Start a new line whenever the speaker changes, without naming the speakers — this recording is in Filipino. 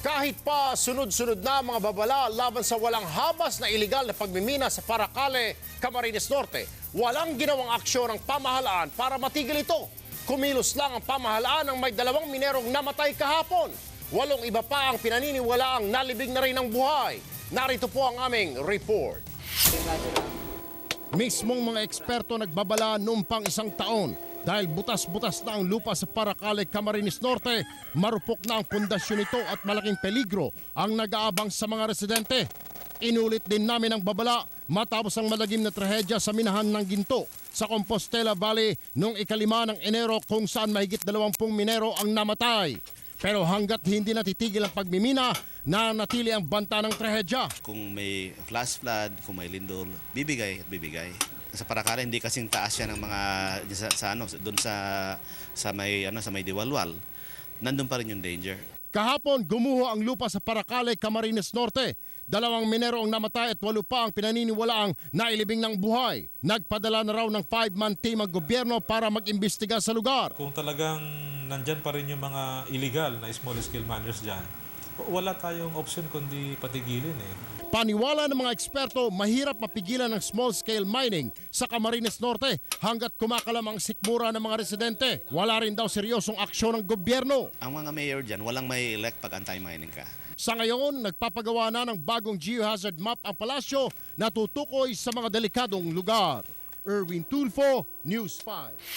Kahit pa sunod-sunod na mga babala laban sa walang habas na iligal na pagmimina sa Paracale, Camarines Norte, walang ginawang aksyon ng pamahalaan para matigil ito. Kumilos lang ang pamahalaan ng may dalawang minerong namatay kahapon. Walong iba pa ang pinaniniwala ang nalibing na rin ng buhay. Narito po ang aming report. Mismong mga eksperto nagbabala noong pang isang taon dahil butas-butas na ang lupa sa Paracale, Camarines Norte, marupok na ang pundasyon nito at malaking peligro ang nag-aabang sa mga residente. Inulit din namin ang babala matapos ang malagim na trahedya sa minahan ng ginto sa Compostela Valley noong ikalima ng Enero kung saan mahigit 20 minero ang namatay. Pero hanggat hindi natitigil ang pagmimina, nanatili ang banta ng trahedya.
Kung may flash flood, kung may lindol, bibigay at bibigay. Sa Paracale hindi kasing taas yan ng mga sa, sa ano doon sa sa may ano sa may diwalwal. Nandun pa rin yung danger.
Kahapon, gumuho ang lupa sa Paracale, Camarines Norte. Dalawang minero ang namatay at walo pa ang pinaniniwalaang nailibing ng buhay. Nagpadala na raw ng five-man team ang gobyerno para mag-imbestiga sa lugar.
Kung talagang nandyan pa rin yung mga illegal na small scale miners dyan, wala tayong option kundi patigilin eh.
Paniwala ng mga eksperto, mahirap mapigilan ng small-scale mining sa Camarines Norte hanggat kumakalam ang sikmura ng mga residente. Wala rin daw seryosong aksyon ng gobyerno.
Ang mga mayor dyan, walang may elect pag anti-mining ka.
Sa ngayon, nagpapagawa na ng bagong geohazard map ang palasyo na tutukoy sa mga delikadong lugar. Erwin Tulfo, News 5.